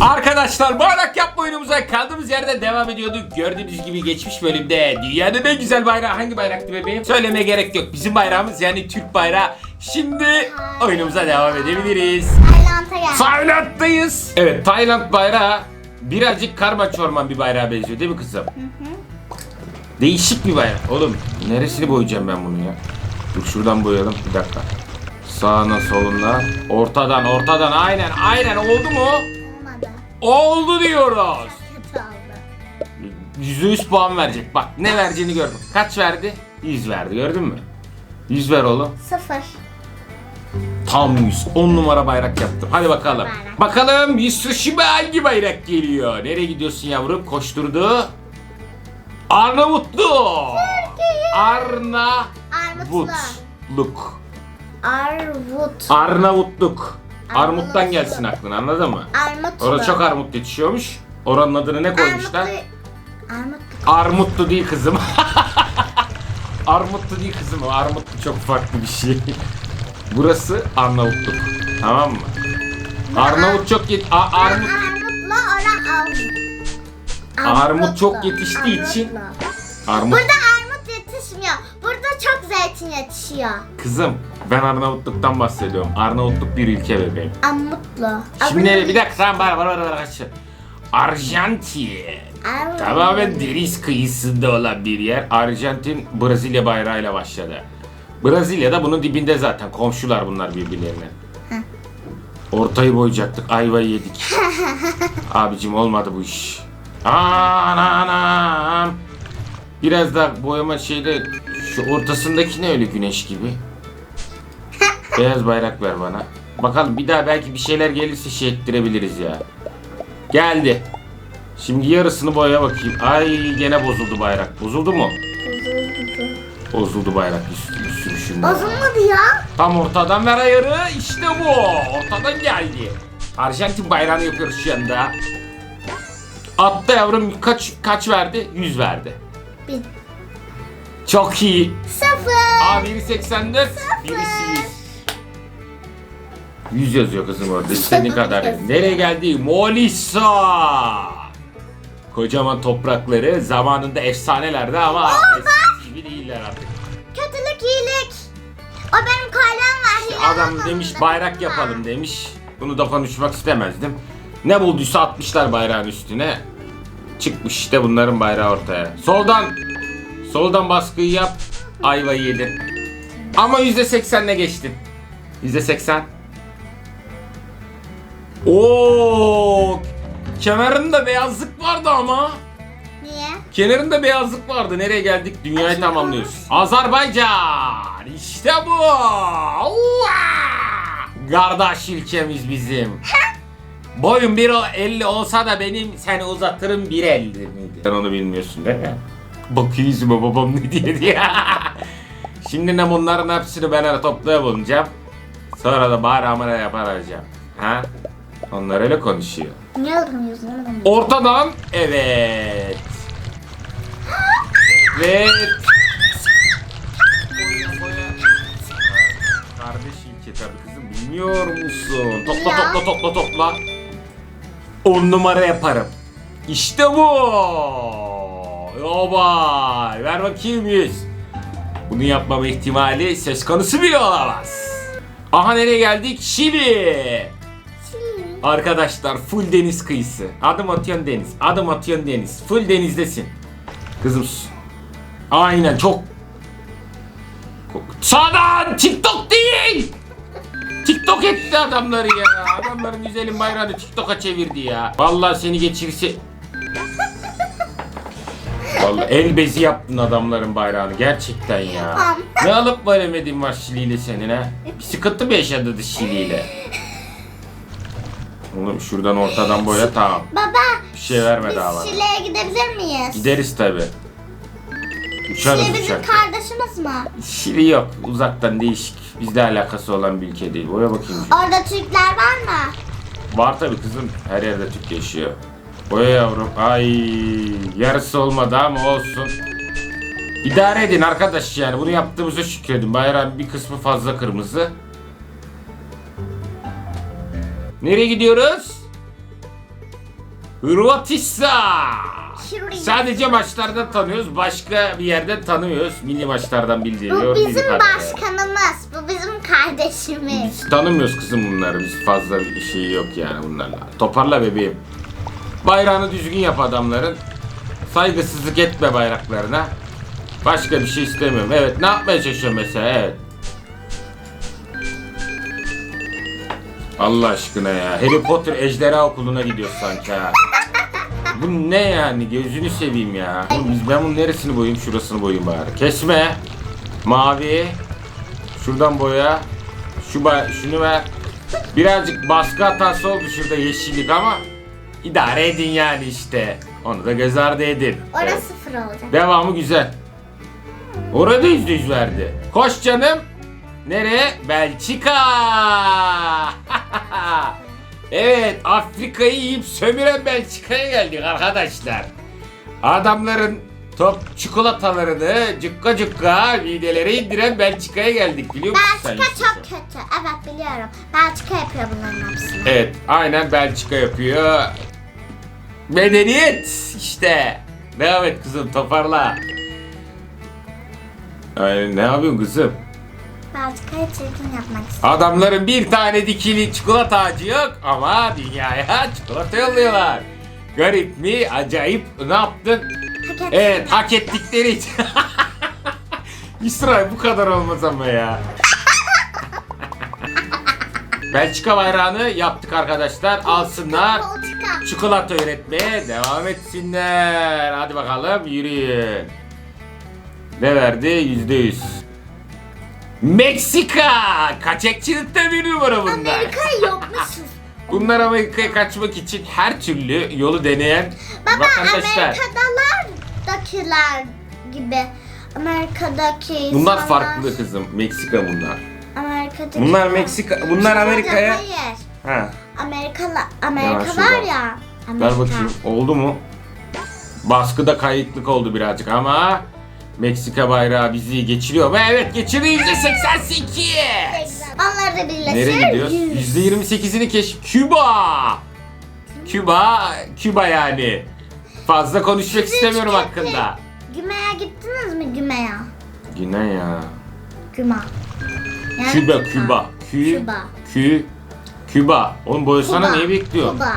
Arkadaşlar bayrak yapma oyunumuza kaldığımız yerden devam ediyorduk. Gördüğünüz gibi geçmiş bölümde dünyanın en güzel bayrağı hangi bayraktı bebeğim? Söylemeye gerek yok. Bizim bayrağımız yani Türk bayrağı. Şimdi oyunumuza devam edebiliriz. Tayland'a. Tayland'dayız. Evet Tayland bayrağı birazcık karma çorman bir bayrağa benziyor değil mi kızım? Değişik bir bayrak. Oğlum neresini boyayacağım ben bunu ya? Dur şuradan boyayalım bir dakika. Sağına soluna. Ortadan ortadan aynen aynen oldu mu? Oldu diyoruz. Kötü oldu. %100 puan verecek. Bak ne vereceğini gördüm. Kaç verdi? 100 verdi gördün mü? 100 ver oğlum. Sıfır. Tam 100. 10 numara bayrak yaptım. Hadi bakalım. Bayrak. Bakalım Yusuf'uma hangi bayrak geliyor? Nereye gidiyorsun yavrum? Koşturdu. Arnavutlu. Arnavutluk. Armutlu. Arvut. Arnavutluk. Armuttan gelsin aklına anladın mı? Armutlu. Orada çok armut yetişiyormuş. Oranın adını ne koymuşlar? Armutlu. Armutlu. Armutlu değil kızım. Armutlu değil kızım. Armutlu çok farklı bir şey. Burası Arnavutluk. Tamam mı? Arnavut çok yet... A- armut Armutlu. Ora armut. Armut çok yetiştiği için-. Armut Burada armut yetişmiyor. Burada çok zeytin yetişiyor. kızım ben Arnavutluk'tan bahsediyorum. Arnavutluk bir ülke bebeğim. Armutlu. Şimdi bir dakika tamam bana bana bana kaç. Arjantin. Tamamen deniz kıyısında olan bir yer. Arjantin Brezilya bayrağıyla başladı. Brezilya'da bunun dibinde zaten. Komşular bunlar birbirlerine. Ortayı boyayacaktık. Ayvayı yedik. Abicim olmadı bu iş. Anam. Biraz daha boyama şeyde şu ortasındaki ne öyle güneş gibi. Beyaz bayrak ver bana. Bakalım bir daha belki bir şeyler gelirse şey ettirebiliriz ya. Geldi. Şimdi yarısını boya bakayım. Ay gene bozuldu bayrak. Bozuldu mu? Bozuldu bayrak üstü, sürüşünde. Bozulmadı ya. Tam ortadan ver ayarı. İşte bu. Ortadan geldi. Arjantin bayrağını yapıyoruz şu anda. Attı yavrum kaç kaç verdi? 100 verdi. Bin. Çok iyi. Sıfır. Aa biri 84, birisi 100. 100 yazıyor kızım orada. İstediğin kadar. Nereye geldi? Molisa. Kocaman toprakları zamanında efsanelerdi ama eskisi gibi değiller artık. Kötülük iyilik. O benim kalem var. hilal Adam demiş bayrak yapalım demiş. Bunu da konuşmak istemezdim. Ne bulduysa atmışlar bayrağın üstüne. Çıkmış işte bunların bayrağı ortaya. Soldan soldan baskıyı yap. Ayvayı yedin. Ama %80'le geçtin. %80. Oo! Kenarında beyazlık vardı ama. Niye? Kenarında beyazlık vardı. Nereye geldik? Dünyayı tamamlıyoruz. Azerbaycan. İşte bu. Uva! Kardeş ülkemiz bizim. Boyun 1.50 olsa da benim seni uzatırım 1.50 miydi? Sen onu bilmiyorsun değil mi? Bakıyor yüzüme babam ne diye diye. Şimdi ne bunların hepsini ben ara toplaya bulacağım. Sonra da bari amına yapar arayacağım. Ha? Onlar öyle konuşuyor. Niye alırım? Ortadan evet. Evet. Kardeş ilke tabii kızım bilmiyor musun? Topla Ya. topla topla topla. On numara yaparım. İşte bu. Yoba. Ver bakayım yüz. Bunu yapmama ihtimali söz konusu bile olamaz. Aha nereye geldik? Şili. Arkadaşlar full deniz kıyısı. Adım atıyorsun deniz. Adım atıyorsun deniz. Full denizdesin. Kızım sus. Aynen çok. Sağdan TikTok değil. TikTok etti adamları ya. Adamların güzelim bayrağını TikTok'a çevirdi ya. Vallahi seni geçirse... Vallahi el bezi yaptın adamların bayrağını gerçekten ya. Ne alıp veremediğin var Şili ile senin ha? Bir sıkıntı mı yaşadı Şili ile? Oğlum şuradan ortadan boya tamam. Baba. Bir şey verme daha bana. Şile'ye gidebilir miyiz? Gideriz tabi. Uçarız Şile bizim kardeşimiz mi? Şili yok. Uzaktan değişik. Bizle alakası olan bir ülke değil. Boya bakayım. Orada Türkler var mı? Var tabi kızım. Her yerde Türk yaşıyor. Boya yavrum. Ay yarısı olmadı ama olsun. İdare edin arkadaş yani. Bunu yaptığımıza şükredin. Bayrağın bir kısmı fazla kırmızı. Nereye gidiyoruz? Hırvatistan. Sadece maçlardan tanıyoruz. Başka bir yerden tanımıyoruz. Milli maçlardan bildiği. Bu bizim başkanımız. Bu bizim kardeşimiz. Biz tanımıyoruz kızım bunları. Biz fazla bir şey yok yani bunlarla. Toparla bebeğim. Bayrağını düzgün yap adamların. Saygısızlık etme bayraklarına. Başka bir şey istemiyorum. Evet ne yapmaya çalışıyor mesela evet. Allah aşkına ya. Harry Potter Ejderha Okulu'na gidiyor sanki ha. Bu ne yani gözünü seveyim ya. Oğlum biz ben bunun neresini boyayayım şurasını boyayayım bari. Kesme. Mavi. Şuradan boya. Şu şunu ver. Birazcık baskı hatası oldu şurada yeşillik ama idare edin yani işte. Onu da göz ardı edin. Orası Evet. sıfır olacak. Devamı güzel. Orada yüzde yüz verdi. Koş canım. Nereye? Belçika. evet Afrika'yı yiyip sömüren Belçika'ya geldik arkadaşlar. Adamların top çikolatalarını cukka cukka midelere indiren Belçika'ya geldik biliyor musun sen? Belçika çok kötü. Evet biliyorum. Belçika yapıyor bunların hepsini. Evet aynen Belçika yapıyor. Medeniyet işte. Devam et kızım toparla. Ay, ne yapıyorsun kızım? Belçika'yı çirkin yapmak istiyorum. Adamların bir tane dikili çikolata ağacı yok ama dünyaya çikolata yolluyorlar. Garip mi? Acayip. Ne yaptın? Hak etsin. Evet hak ettikleri için. İsrail bu kadar olmaz ama ya. Belçika bayrağını yaptık arkadaşlar. Alsınlar. Belçika. Çikolata üretmeye devam etsinler. Hadi bakalım yürüyün. Ne verdi? Yüzde yüz. Meksika! Kaçakçılıkta bir numara bunlar. Amerika'yı yapmışız. Bunlar Amerika'ya kaçmak için her türlü yolu deneyen Baba vatandaşlar. Amerika'dalardakiler gibi. Amerika'daki Bunlar insanlar- farklı kızım. Meksika bunlar. Amerika'daki Bunlar Meksika, bunlar Amerika'ya... Hayır. Ha, Amerikalı Amerika Ya, var ya. ver Amerika. bakayım. Oldu mu? Baskıda kayıtlık oldu birazcık ama Meksika bayrağı bizi geçiriyor. Ve evet geçiriyor yüzde 88. Onları da birleştir. Nereye gidiyoruz? yüz. Yüzde 28'ini keşf. Küba. Küba, Küba yani. Fazla konuşmak Siz istemiyorum hiç hakkında. Güme'ye gittiniz mi Güme'ye? Güney ya. Güme. Yani Küba, Küba. Kü, Küba. Kü, Küba. Oğlum boyasana Kuba, niye bekliyorsun? Kuba.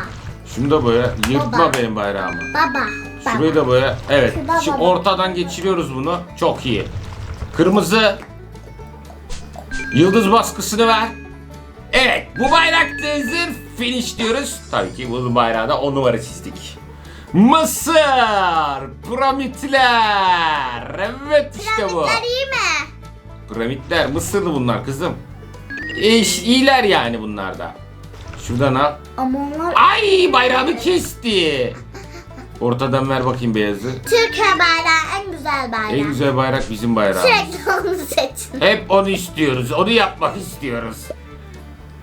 Şunu da boya. Yırtma Baba. benim bayrağımı. Baba. Şurayı da boya. Evet. Şimdi ortadan geçiriyoruz bunu. Çok iyi. Kırmızı. Yıldız baskısını ver. Evet. Bu bayrak hazır. Finish diyoruz. Tabii ki bu bayrağı da 10 numara çizdik. Mısır. Piramitler. Evet işte bu. Piramitler iyi mi? Piramitler. Mısırlı bunlar kızım. İş, iyiler yani bunlar da. Şuradan al. Ama onlar Ay bayrağını kesti. Ortadan ver bakayım beyazı. Türkiye bayrağı en güzel bayrak. En güzel bayrak bizim bayrağımız. Sürekli onu seçin. Hep onu istiyoruz. Onu yapmak istiyoruz.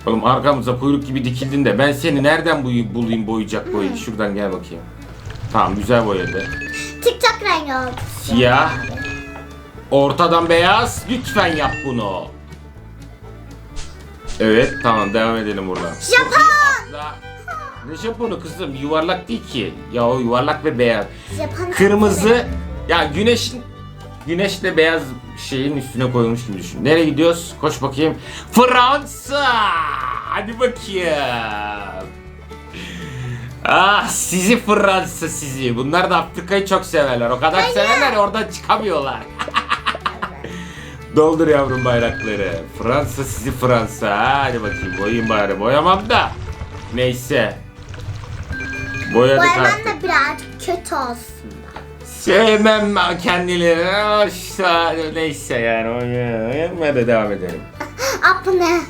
Oğlum arkamıza kuyruk gibi dikildin de ben seni nereden buy- bulayım boyayacak boyu? Şuradan gel bakayım. Tamam güzel boyadı. TikTok rengi oldu. Siyah. Ortadan beyaz. Lütfen yap bunu. Evet tamam devam edelim buradan. Japon. Ne Japonu kızım yuvarlak değil ki. Ya o yuvarlak ve beyaz. Japon Kırmızı ya güneşin güneşle beyaz şeyin üstüne koyulmuş gibi düşün. Nereye gidiyoruz? Koş bakayım. Fransa. Hadi bakayım. Ah sizi Fransa sizi. Bunlar da Afrika'yı çok severler. O kadar Hayır. severler oradan çıkamıyorlar. Doldur yavrum bayrakları. Fransa sizi Fransa. Hadi bakayım boyayım bari. Boyamam da. Neyse. Boyadık Bu artık. de birazcık kötü olsun. Sevmem ben kendilerini. İşte neyse yani. Oynamaya da devam edelim. Bu ne?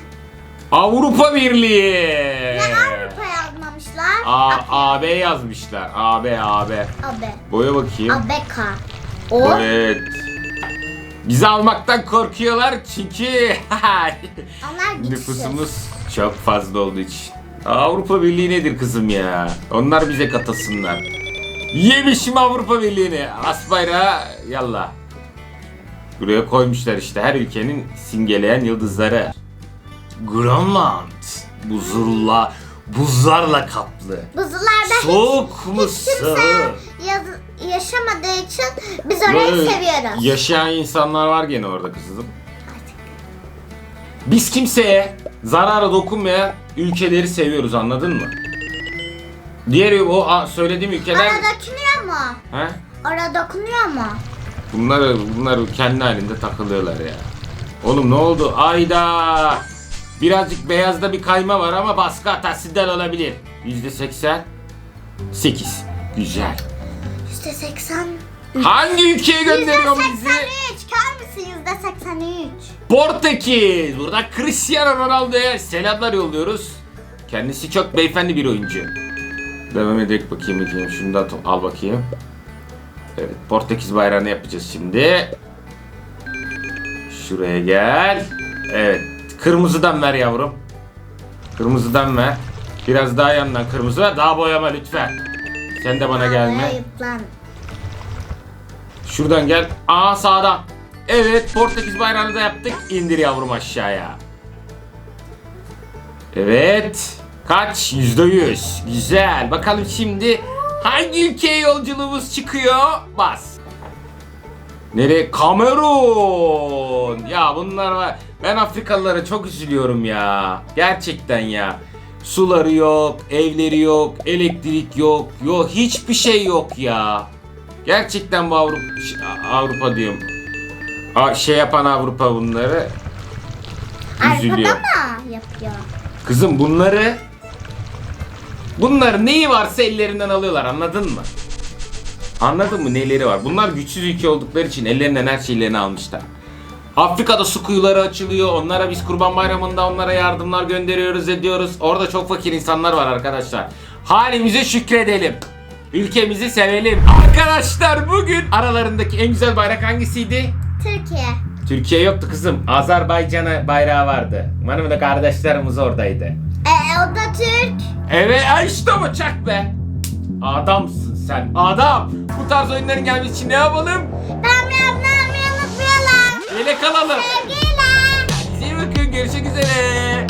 Avrupa Birliği. Ne Avrupa yazmamışlar? A, AB yazmışlar. AB, AB. Abe. Boya bakayım. Abeka. O. Evet. Bizi almaktan korkuyorlar çünkü Onlar güçsüz. nüfusumuz çok fazla olduğu için. Avrupa Birliği nedir kızım ya? Onlar bize katasınlar. Yemişim Avrupa Birliği'ni. As bayrağı yallah. Buraya koymuşlar işte her ülkenin simgeleyen yıldızları. Grönland. Buzullar. buzlarla kaplı. Buzullarda hiç, Soğuk mu hiç kimse soğuk? yaz- yaşamadığı için biz orayı Böyle seviyoruz. Yaşayan insanlar var gene orada kızım. Biz kimseye zarara dokunmayan ülkeleri seviyoruz anladın mı? Diğer o a, söylediğim ülkeler... Orada dokunuyor mu? He? Orada dokunuyor mu? Bunlar, bunlar kendi halinde takılıyorlar ya. Oğlum ne oldu? Ayda! Birazcık beyazda bir kayma var ama baskı hatasından olabilir. Yüzde seksen. Sekiz. Güzel. Yüzde seksen. Hangi ülkeye seksen bizi? üç. Kör müsün yüzde seksen üç? Portekiz. Burada Cristiano Ronaldo'ya selamlar yolluyoruz. Kendisi çok beyefendi bir oyuncu. Devam edelim bakayım bakayım. Şunu da al bakayım. Evet Portekiz bayrağını yapacağız şimdi. Şuraya gel. Evet. Kırmızıdan ver yavrum. Kırmızıdan ver. Biraz daha yandan kırmızı ver. Daha boyama lütfen. Sen de bana gelme. Ayıp lan. Şuradan gel. Aa sağdan. Evet Portekiz bayrağını da yaptık. İndir yavrum aşağıya. Evet. Kaç? Yüzde yüz. Güzel. Bakalım şimdi hangi ülkeye yolculuğumuz çıkıyor? Bas. Nereye? Kamerun. Ya bunlar var. Ben Afrikalılara çok üzülüyorum ya. Gerçekten ya. Suları yok, evleri yok, elektrik yok, yok hiçbir şey yok ya. Gerçekten bu Avrupa, Avrupa diyorum. A- şey yapan Avrupa bunları üzülüyor. Arkada mı yapıyor? Kızım bunları bunlar neyi varsa ellerinden alıyorlar anladın mı? Anladın mı neleri var? Bunlar güçsüz ülke oldukları için ellerinden her şeylerini almışlar. Afrika'da su kuyuları açılıyor. Onlara biz Kurban Bayramı'nda onlara yardımlar gönderiyoruz ediyoruz. Orada çok fakir insanlar var arkadaşlar. Halimize şükredelim. Ülkemizi sevelim. Arkadaşlar bugün aralarındaki en güzel bayrak hangisiydi? Türkiye. Türkiye yoktu kızım. Azerbaycan'a bayrağı vardı. Umarım da kardeşlerimiz oradaydı. E, o da Türk. Evet işte bu çak be. Adamsın sen adam. Bu tarz oyunların gelmesi için ne yapalım? Ben mi yapmayı unutmayalım. Ele kalalım. Sevgiyle. Size bakın görüşmek üzere.